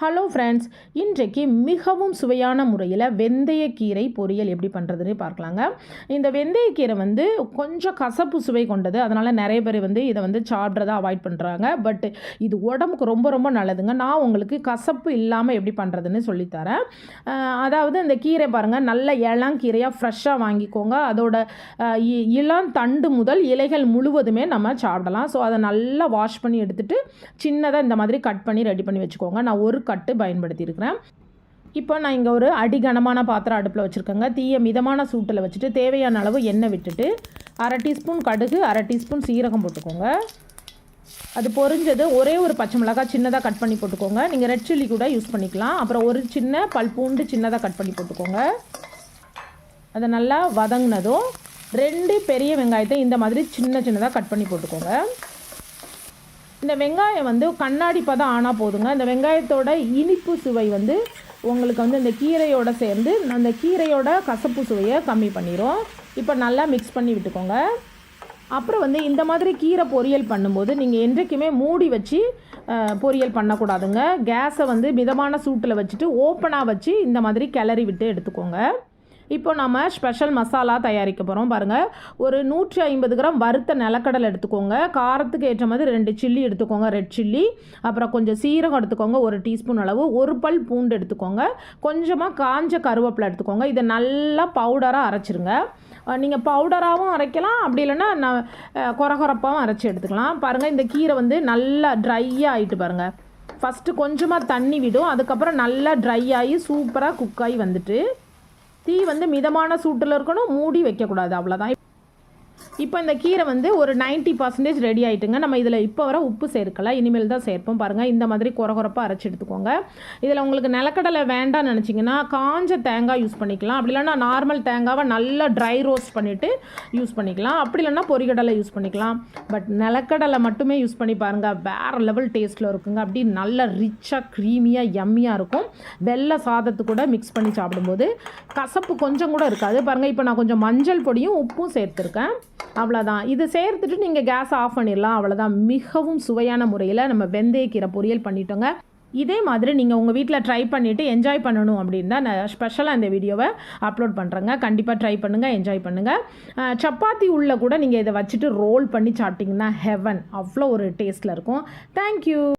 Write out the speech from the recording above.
Hello friends இன்றைக்கு மிகவும் சுவையான முறையில் வெந்தயக்கீரை பொரியல் எப்படி பண்ணுறதுன்னு பார்க்கலாங்க. இந்த வெந்தயக்கீரை வந்து கொஞ்சம் கசப்பு சுவை கொண்டது. அதனால் நிறைய பேர் வந்து இதை வந்து சாப்பிட்றதை அவாய்ட் பண்ணுறாங்க பட் இது உடம்புக்கு ரொம்ப ரொம்ப நல்லதுங்க. நான் உங்களுக்கு கசப்பு இல்லாமல் எப்படி பண்ணுறதுன்னு சொல்லித்தரேன். அதாவது இந்த கீரை பாருங்கள் நல்ல இளங்கீரையாக ஃப்ரெஷ்ஷாக வாங்கிக்கோங்க. அதோட இளம் தண்டு முதல் இலைகள் முழுவதுமே நம்ம சாப்பிடலாம். ஸோ அதை நல்லா வாஷ் பண்ணி எடுத்துகிட்டு சின்னதாக இந்த மாதிரி கட் பண்ணி ரெடி பண்ணி வச்சுக்கோங்க. நான் ஒரு கட்டு பயன்படுத்தியிருக்கிறேன். இப்போ நான் இங்கே ஒரு அடிகனமான பாத்திரம் அடுப்பில் வச்சுருக்கேங்க. தீயை மிதமான சூட்டில் வச்சுட்டு தேவையான அளவு எண்ணெய் விட்டுட்டு அரை டீஸ்பூன் கடுகு அரை டீஸ்பூன் சீரகம் போட்டுக்கோங்க. அது பொரிஞ்சது ஒரே ஒரு பச்சை மிளகாய் சின்னதாக கட் பண்ணி போட்டுக்கோங்க. நீங்கள் ரெட் சில்லி கூட யூஸ் பண்ணிக்கலாம். அப்புறம் ஒரு சின்ன பல் பூண்டு சின்னதாக கட் பண்ணி போட்டுக்கோங்க. அதை நல்லா வதங்கினதும் ரெண்டு பெரிய வெங்காயத்தை இந்த மாதிரி சின்ன சின்னதாக கட் பண்ணி போட்டுக்கோங்க. இந்த வெங்காயம் வந்து கண்ணாடி பதம் ஆனால் போதுங்க. இந்த வெங்காயத்தோட இனிப்பு சுவை வந்து உங்களுக்கு வந்து இந்த கீரையோட சேர்ந்து அந்த கீரையோட கசப்பு சுவையை கம்மி பண்ணிடும் இப்போ நல்லா மிக்ஸ் பண்ணி விட்டுக்கோங்க. அப்புறம் வந்து இந்த மாதிரி கீரை பொரியல் பண்ணும்போது நீங்கள் என்றைக்குமே மூடி வச்சு பொரியல் பண்ணக்கூடாதுங்க. கேஸை வந்து மிதமான சூட்டில் வச்சுட்டு ஓப்பனாக வச்சு இந்த மாதிரி கிளறி விட்டு எடுத்துக்கோங்க. இப்போ நம்ம ஸ்பெஷல் மசாலா தயாரிக்க போகிறோம் பாருங்கள் ஒரு நூற்றி ஐம்பது கிராம் வறுத்த நிலக்கடலை எடுத்துக்கோங்க. காரத்துக்கு ஏற்ற மாதிரி ரெண்டு சில்லி எடுத்துக்கோங்க ரெட் சில்லி அப்புறம் கொஞ்சம் சீரகம் எடுத்துக்கோங்க ஒரு டீஸ்பூன் அளவு. ஒரு பல் பூண்டு எடுத்துக்கோங்க. கொஞ்சமாக காஞ்ச கருவேப்பிலை எடுத்துக்கோங்க. இதை நல்லா பவுடராக அரைச்சிருங்க. நீங்கள் பவுடராகவும் அரைக்கலாம். அப்படி இல்லைன்னா நான் குறகுறப்பாகவும் அரைச்சி எடுத்துக்கலாம். பாருங்கள் இந்த கீரை வந்து நல்லா ட்ரையாக ஆகிட்டு பாருங்கள் ஃபஸ்ட்டு கொஞ்சமாக தண்ணி விடும். அதுக்கப்புறம் நல்லா ட்ரை ஆகி சூப்பராக குக் ஆகி வந்துட்டு தீ வந்து மிதமான சூட்டில் இருக்கணும் மூடி வைக்கக்கூடாது. அவ்வளோதான் இப்போ இந்த கீரை வந்து ஒரு நைன்ட்டி பர்சன்டேஜ் ரெடி ஆகிட்டுங்க நம்ம இதில் இப்போ வர உப்பு சேர்க்கல இனிமேல் தான் சேர்ப்போம் பாருங்கள் இந்த மாதிரி குறகுறப்பாக அரைச்சி எடுத்துக்கோங்க. இதில் உங்களுக்கு நிலக்கடலை வேண்டாம்னு நினச்சிங்கன்னா காஞ்ச தேங்காய் யூஸ் பண்ணிக்கலாம். அப்படி இல்லைன்னா நார்மல் தேங்காவை நல்லா ட்ரை ரோஸ்ட் பண்ணிவிட்டு யூஸ் பண்ணிக்கலாம். அப்படி இல்லைன்னா பொறிகடலை யூஸ் பண்ணிக்கலாம். பட் நிலக்கடலை மட்டுமே யூஸ் பண்ணி பாருங்கள் வேறு லெவல் டேஸ்ட்டில் இருக்குங்க. அப்படி நல்ல ரிச்சாக க்ரீமியாக எம்மியாக இருக்கும். வெள்ளை சாதத்து கூட மிக்ஸ் பண்ணி சாப்பிடும்போது கசப்பு கொஞ்சம் கூட இருக்காது. பாருங்கள் இப்போ நான் கொஞ்சம் மஞ்சள் பொடியும் உப்பும் சேர்த்துருக்கேன். அவ்வளோதான் இது சேர்த்துட்டு நீங்கள் கேஸ் ஆஃப் பண்ணிடலாம். அவ்வளோதான் மிகவும் சுவையான முறையில் நம்ம வெந்தயக்கீரை பொரியல் பண்ணிட்டோங்க. இதே மாதிரி நீங்கள் உங்கள் வீட்டில் ட்ரை பண்ணிவிட்டு என்ஜாய் பண்ணணும் அப்படின்னு தான் நான் ஸ்பெஷலாக இந்த வீடியோவை அப்லோட் பண்ணுறேங்க கண்டிப்பாக ட்ரை பண்ணுங்கள் என்ஜாய் பண்ணுங்கள் சப்பாத்தி உள்ளே கூட நீங்கள் இதை வச்சுட்டு ரோல் பண்ணி சாப்பிட்டிங்கன்னா ஹெவன் அவ்வளோ ஒரு டேஸ்ட்டில் இருக்கும். தேங்க்யூ